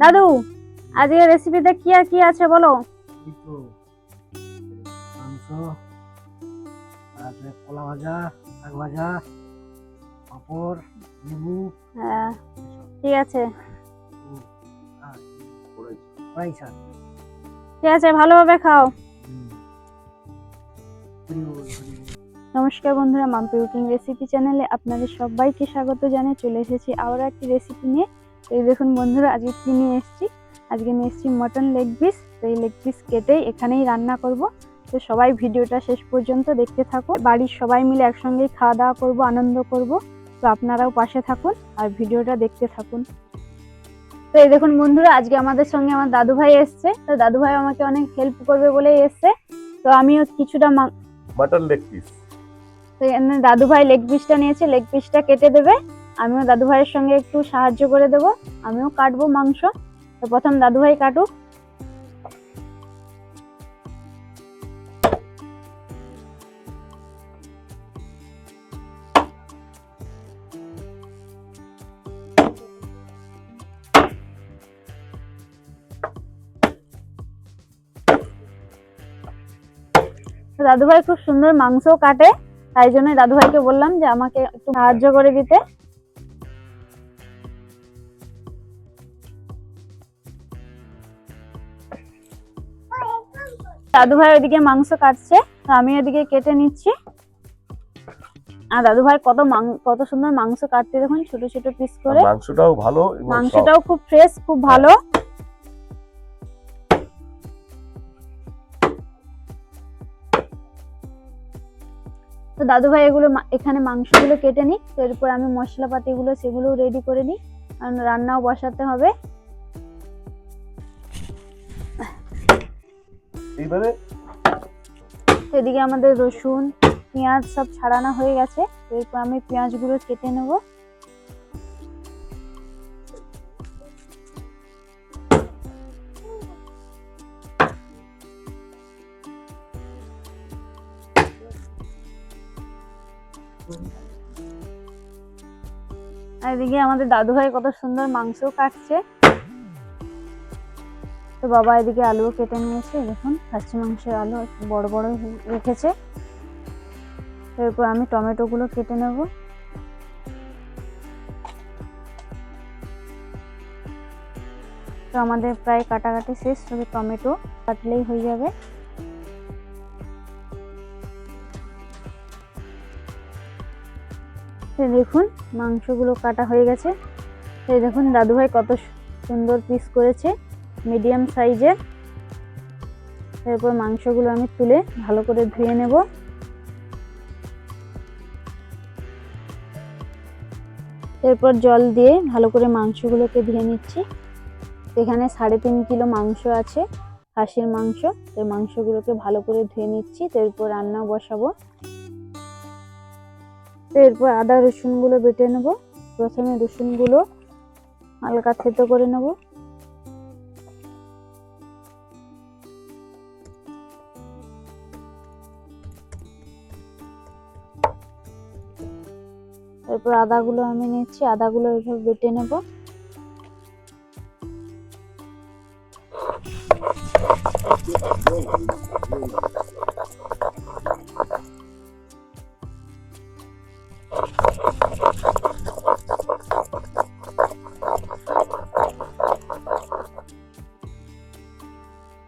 দাদু আজকে রেসিপিতে কি আর কি আছে বলো? মাংস তারপরে কলা ভাজা শাক ভাজা পাঁপড় লেবু হ্যাঁ ঠিক আছে। কড়াই শাক। ঠিক আছে ভালোভাবে খাও। নমস্কার বন্ধুরা মাম্পি কুকিং রেসিপি চ্যানেলে আপনাদের সবাইকে স্বাগত জানিয়ে চলে এসেছি আবার একটি রেসিপি নিয়ে। এই দেখুন বন্ধুরা আজকে কি নিয়ে এসেছি? আজকে নিয়ে এসেছি মটন লেগ পিস তো এই লেগ পিস কেটেই এখানেই রান্না করব। তো সবাই ভিডিওটা শেষ পর্যন্ত দেখতে থাকো। বাড়ির সবাই মিলে একসঙ্গেই খাওয়া দাওয়া করব আনন্দ করব। তো আপনারাও পাশে থাকুন আর ভিডিওটা দেখতে থাকুন। তো এই দেখুন বন্ধুরা আজকে আমাদের সঙ্গে আমার দাদু ভাই এসছে। তো দাদু ভাই আমাকে অনেক হেল্প করবে বলেই এসছে। তো আমিও কিছুটা মাটন লেগ পিস তো এখানে দাদু ভাই লেগ পিসটা নিয়েছে। লেগ পিসটা কেটে দেবে। আমিও দাদু ভাইয়ের সঙ্গে একটু সাহায্য করে দেব। আমিও কাটবো মাংস। তো প্রথম দাদু ভাই কাটুক। তো দাদু ভাই খুব সুন্দর মাংস কাটে। তাই জন্য দাদু ভাইকে বললাম যে আমাকে একটু সাহায্য করে দিতে। দাদু ভাই ওইদিকে মাংস কাটছে তো আমি ওইদিকে কেটে নিচ্ছি। আর দাদু ভাই কত কত সুন্দর মাংস কাটতে দেখুন ছোট ছোট পিস করে। মাংসটাও ভালো মাংসটাও খুব ফ্রেশ খুব ভালো। তো দাদু ভাই এগুলো এখানে মাংসগুলো কেটে নিই তো এরপর আমি মশলাপাতিগুলো সেগুলো রেডি করে নিই। কারণ রান্নাও বসাতে হবে। এইবারে? এদিকে আমাদের রসুন, পেঁয়াজ সব ছাড়ানো হয়ে গেছে। এরপর আমি পেঁয়াজগুলো কেটে নেব। এদিকে আমাদের দাদু ভাই কত সুন্দর মাংস কাটছে। তো বাবা এদিকে আলুও কেটে নিয়েছে, দেখুন, খাসি মাংসের আলু বড় বড় রেখেছে এরপর আমি টমেটোগুলো কেটে নেব। তো আমাদের প্রায় কাটাকাটি শেষ শুধু টমেটো কাটলেই হয়ে যাবে। দেখুন, মাংসগুলো কাটা হয়ে গেছে। দেখুন, দাদুভাই কত সুন্দর পিস করেছে। মিডিয়াম সাইজের এরপর মাংসগুলো আমি তুলে ভালো করে ধুয়ে নেব। এরপর জল দিয়ে ভালো করে মাংসগুলোকে ধুয়ে নিচ্ছি। এখানে সাড়ে তিন কিলো মাংস আছে, খাসির মাংস। এই মাংসগুলোকে ভালো করে ধুয়ে নিচ্ছি তো এরপর রান্না বসাবো। তো এরপর আদা রসুনগুলো বেটে নেব। প্রথমে রসুনগুলো হালকা থেতো করে নেব। এরপর আদাগুলো আমি নিচ্ছি, আদাগুলো এভাবে বেটে নেব।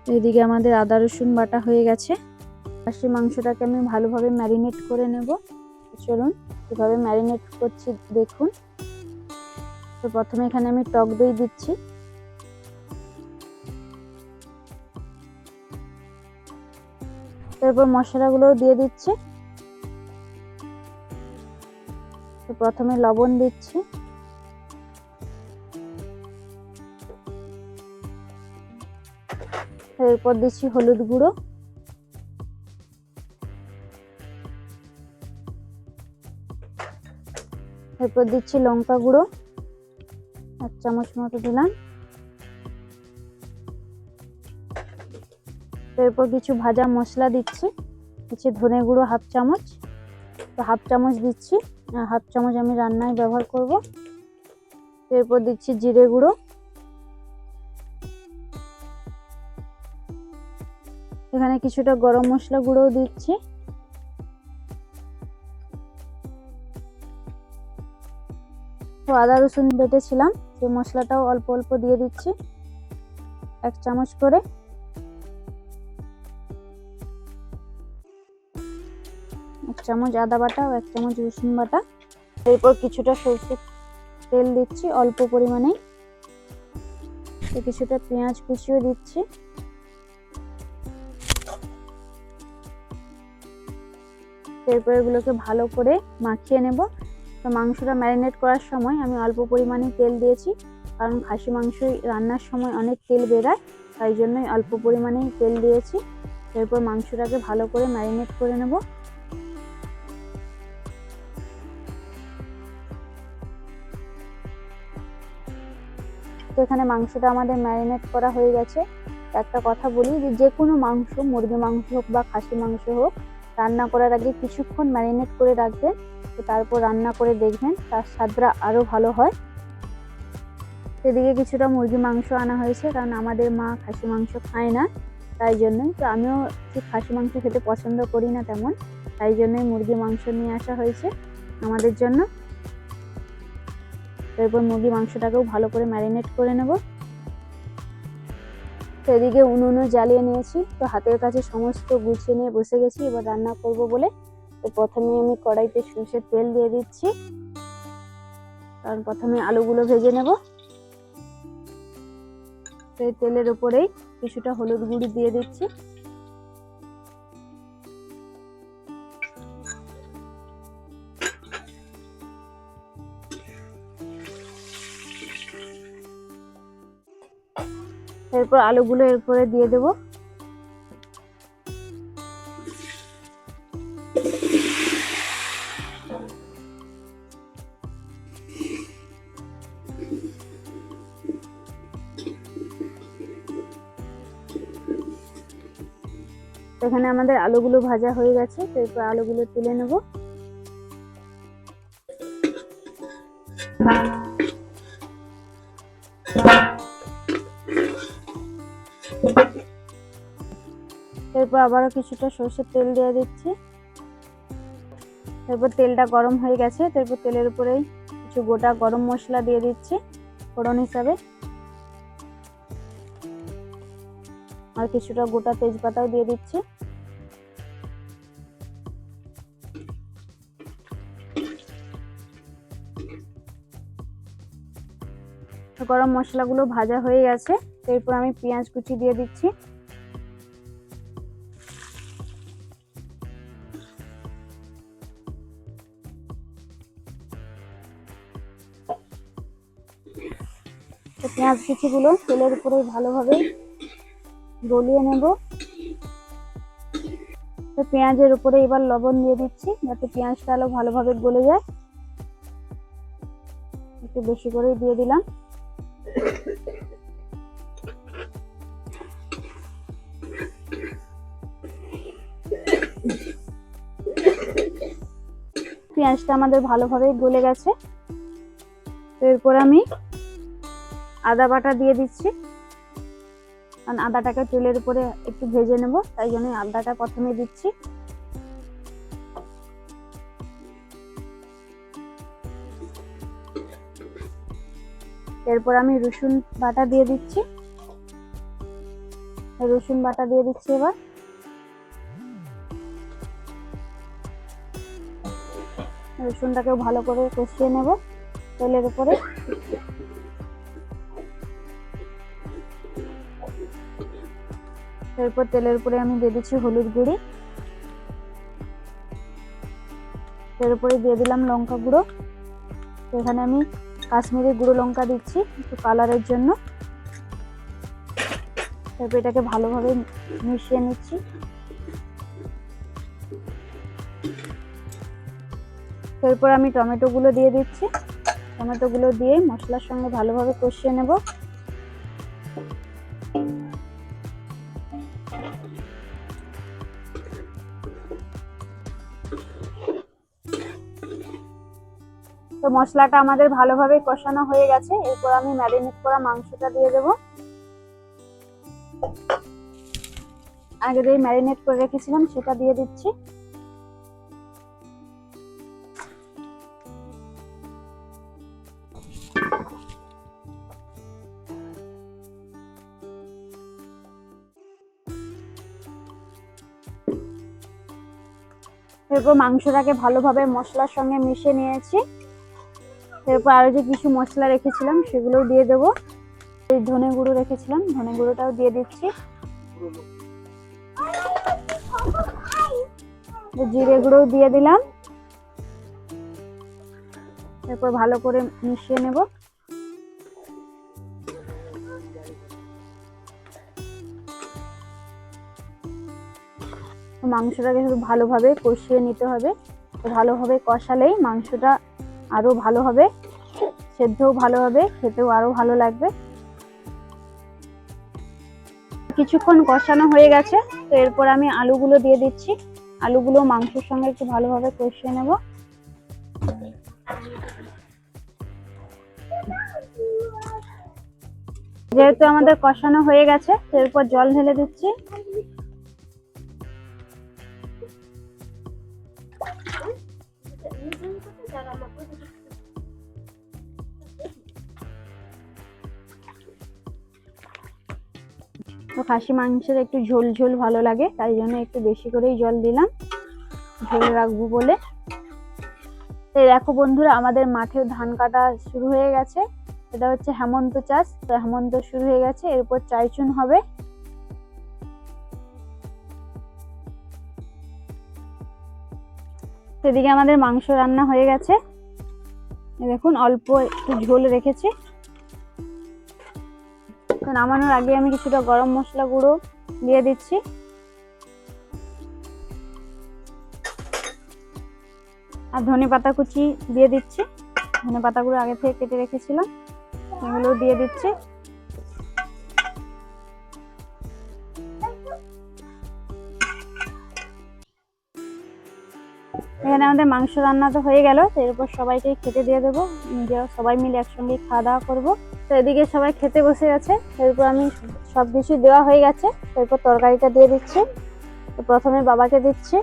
এদিকে আমাদের আদা, রসুন বাটা হয়ে গেছে। খাসি মাংসটাকে আমি ভালোভাবে ম্যারিনেট করে নেব। চলুন। কীভাবে ম্যারিনেট করছি দেখুন। তো প্রথমে এখানে আমি টক দই দিচ্ছি। তারপর মশলাগুলোও দিয়ে দিচ্ছি। তো প্রথমে লবণ দিচ্ছি। এরপর দিচ্ছি হলুদ গুঁড়ো। এরপর দিচ্ছি লঙ্কা গুঁড়ো, এক চামচ মতো দিলাম। এরপর কিছু ভাজা মশলা দিচ্ছি দিচ্ছি ধনে গুঁড়ো হাফ চামচ। তো হাফ চামচ দিচ্ছি হাফ চামচ আমি রান্নায় ব্যবহার করব। এরপর দিচ্ছি জিরে গুঁড়ো। এখানে কিছুটা গরম মশলা গুঁড়োও দিচ্ছি। তো আদা রসুন বেটেছিলাম সেই মশলাটাও অল্প অল্প দিয়ে দিচ্ছি, এক চামচ করে। এক চামচ আদা বাটা ও এক চামচ রসুন বাটা। এরপর কিছুটা সরষের তেল দিচ্ছি অল্প পরিমাণে কিছুটা পেঁয়াজ কুচিও দিচ্ছি। এরপর এগুলোকে ভালো করে মাখিয়ে নেব। তো মাংসটা ম্যারিনেট করার সময় আমি অল্প পরিমাণে তেল দিয়েছি, কারণ খাসি মাংস রান্নার সময় অনেক তেল বেরায়, তাই জন্যই অল্প পরিমাণেই তেল দিয়েছি। এরপর মাংসটাকে ভালো করে ম্যারিনেট করে নেব। তো এখানে মাংসটা আমাদের ম্যারিনেট করা হয়ে গেছে। একটা কথা বলি যে যে কোনো মাংস, মুরগি মাংস হোক বা খাসি মাংস হোক, রান্না করার আগে কিছুক্ষণ ম্যারিনেট করে রাখবেন। তো তারপর রান্না করে দেখবেন, তার স্বাদটা আরও ভালো হয়। সেদিকে কিছুটা মুরগি মাংস আনা হয়েছে, কারণ আমাদের মা খাসি মাংস খায় না, তাই জন্যই। তো আমিও ঠিক খাসি মাংস খেতে পছন্দ করি না তেমন, তাই জন্যই মুরগি মাংস নিয়ে আসা হয়েছে আমাদের জন্য। এরপর মুরগি মাংসটাকেও ভালো করে ম্যারিনেট করে নেব। তো এদিকে উনুনও জ্বালিয়ে নিয়েছি, তো হাতের কাছে সমস্ত গুছিয়ে নিয়ে বসে গেছি, এবার রান্না করব বলে তো প্রথমে আমি কড়াইতে সর্ষের তেল দিয়ে দিচ্ছি। কারণ প্রথমে আলুগুলো ভেজে নেব। সেই তেলের উপরেই কিছুটা হলুদ গুঁড়ি দিয়ে দিচ্ছি। এরপর আলুগুলো এরপরে দিয়ে দেব। এখানে আমাদের আলুগুলো ভাজা হয়ে গেছে, তো এরপর আলুগুলো তুলে নেব। এরপর আবারও কিছুটা সর্ষের তেল দিয়ে দিচ্ছি। এরপর তেলটা গরম হয়ে গেছে তারপর তেলের উপরেই কিছু গোটা গরম মশলা দিয়ে দিচ্ছি ফোড়ন হিসাবে। আর কিছুটা গোটা তেজপাতাও দিয়ে দিচ্ছি। গরম মশলাগুলো ভাজা হয়ে গেছে, এরপর আমি পেঁয়াজ কুচি দিয়ে দিচ্ছি। পেঁয়াজ কুচিগুলো তেলের উপরে ভালোভাবে গলিয়ে নেব। তো পেঁয়াজের উপরে এবার লবণ দিয়ে দিচ্ছি, যাতে পেঁয়াজটা আলো ভালোভাবে গলে যায়। একটু বেশি করেই দিয়ে দিলাম। পেঁয়াজটা আমাদের ভালোভাবেই গলে গেছে। এরপর আমি আদা বাটা দিয়ে দিচ্ছি। কারণ আদাটাকে তেলের উপরে একটু ভেজে নেব, তাই জন্য আদাটা প্রথমে দিচ্ছি। এরপর আমি রসুন বাটা দিয়ে দিচ্ছি। রসুন বাটা দিয়ে দিচ্ছি এবার। রসুনটাকে ভালো করে কষিয়ে নেব তেলের উপরে। এরপর তেলের উপরে আমি দিয়ে দিচ্ছি হলুদ গুঁড়ি। এর উপরে দিয়ে দিলাম লঙ্কা গুঁড়ো। এখানে আমি কাশ্মীরি গুঁড়ো লঙ্কা দিচ্ছি একটু কালারের জন্য। তারপর এটাকে ভালোভাবে মিশিয়ে নিচ্ছি। এরপর আমি টমেটোগুলো দিয়ে দিচ্ছি। টমেটোগুলো দিয়ে মশলার সঙ্গে ভালোভাবে কষিয়ে নেব। মশলাটা আমাদের ভালোভাবে কষানো হয়ে গেছে। এরপর আমি ম্যারিনেট করা মাংসটা দিয়ে দেব। আগে দিয়ে ম্যারিনেট করে রেখেছিলাম, সেটা দিয়ে দিচ্ছি। এরপর মাংসটাকে ভালোভাবে মশলার সঙ্গে মিশিয়ে নিয়েছি। এরপর আরও যে কিছু মশলা রেখেছিলাম সেগুলোও দিয়ে দেবো। এই ধনে গুঁড়ো রেখেছিলাম, ধনে গুঁড়োটাও দিয়ে দিচ্ছি। জিরে গুঁড়োও দিয়ে দিলাম। এরপর ভালো করে মিশিয়ে নেব। মাংসটাকে ভালোভাবে কষিয়ে নিতে হবে। ভালোভাবে কষালেই মাংসটা আরও ভালো হবে। সেদ্ধও ভালো হবে, খেতেও আরও ভালো লাগবে। কিছুক্ষণ কষানো হয়ে গেছে, তো এরপর আমি আলুগুলো দিয়ে দিচ্ছি। আলুগুলো মাংসের সঙ্গে একটু ভালোভাবে কষিয়ে নেব। যেহেতু আমাদের কষানো হয়ে গেছে এরপর জল ঢেলে দিচ্ছি। খাসি মাংসের একটু ঝোল ঝোল ভালো লাগে, তাই জন্য একটু বেশি করেই জল দিলাম। ঝোল রাখব বলে। তো দেখো বন্ধুরা, আমাদের মাঠেও ধান কাটা শুরু হয়ে গেছে। এটা হচ্ছে হেমন্ত চাষ, তো হেমন্ত শুরু হয়ে গেছে, এরপর চাইচুন হবে। সেদিকে আমাদের মাংস রান্না হয়ে গেছে। দেখুন, অল্প একটু ঝোল রেখেছি। তো নামানোর আগে আমি কিছুটা গরম মশলা গুঁড়ো দিয়ে দিচ্ছি। আর ধনে পাতা কুচি দিয়ে দিচ্ছি। ধনে পাতাগুলো আগে থেকে কেটে রেখেছিলাম এগুলো দিয়ে দিচ্ছি। এখানে আমাদের মাংস রান্না তো হয়ে গেল, তো এরপর সবাইকে খেতে দিয়ে দেবো। নিজেরা সবাই মিলে একসঙ্গে খাওয়া দাওয়া করব। তো এদিকে সবাই খেতে বসে গেছে। এরপর আমি সব কিছু দেওয়া হয়ে গেছে। এরপর তরকারিটা দিয়ে দিচ্ছি। তো প্রথমে বাবাকে দিচ্ছি।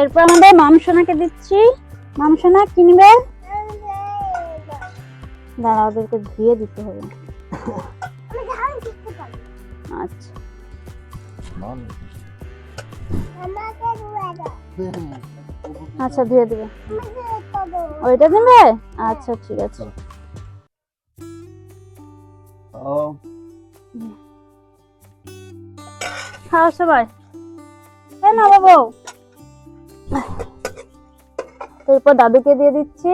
এরপর আমাদের মামসোনাকে দিচ্ছি। মামসোনা, কিনবে? দাঁড়া ওদেরকে ধুয়ে দিতে হবে। আচ্ছা আচ্ছা ধুয়ে দেবে। ওইটা দেবে? আচ্ছা ঠিক আছে। খাও সবাই। না বাবু। এরপর দাদুকে দিয়ে দিচ্ছি।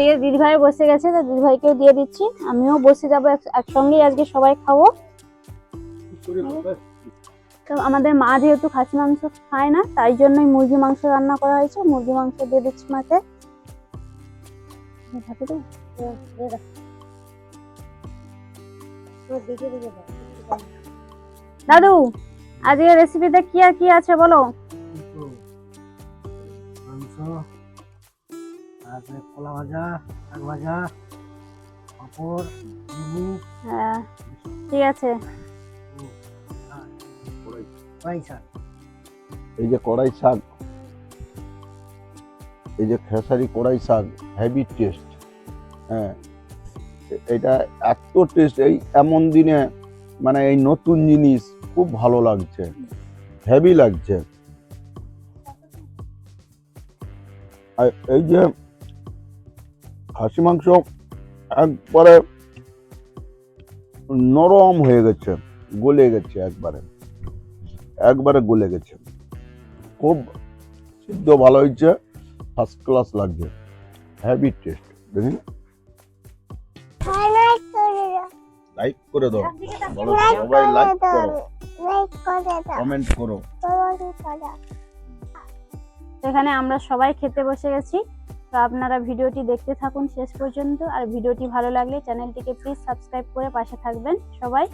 এদিকে দিদিভাই বসে গেছে, তো দিদিভাইকেও দিয়ে দিচ্ছি। আমিও বসে যাব এক- একসঙ্গেই আজকে সবাই খাব। তো আমাদের মা যেহেতু খাসি মাংস খায় না, তাই জন্যই মুরগি মাংস রান্না করা হয়েছে। মুরগি মাংস দিয়ে দিচ্ছি মাকে। দাদু, আজকের রেসিপিতে কি আর কি আছে বলো? কলা ভাজা শাক ভাজা পাঁপড় লেবু। হ্যাঁ ঠিক আছে। কড়াই শাক এই যে কড়াই শাক এই যে খেসারি কড়াই শাক হেভি টেস্ট হ্যাঁ। এটা এত টেস্ট এই এমন দিনে মানে এই নতুন জিনিস খুব ভালো লাগছে হেভি লাগছে। আর এই যে খাসি মাংস একবারে নরম হয়ে গেছে গলে গেছে একবারে। একবারে গলে গেছে। খুব সিদ্ধ ভালো হয়েছে ফার্স্ট ক্লাস লাগছে। হ্যাভি টেস্ট দেখুন লাইক করে দাও। বলো সবাই লাইক করো। কমেন্ট করো এখানে আমরা সবাই খেতে বসে গেছি। তো আপনারা ভিডিওটি দেখতে থাকুন শেষ পর্যন্ত। আর ভিডিওটি ভালো লাগলে চ্যানেলটিকে প্লিজ সাবস্ক্রাইব করে পাশে থাকবেন। সবাই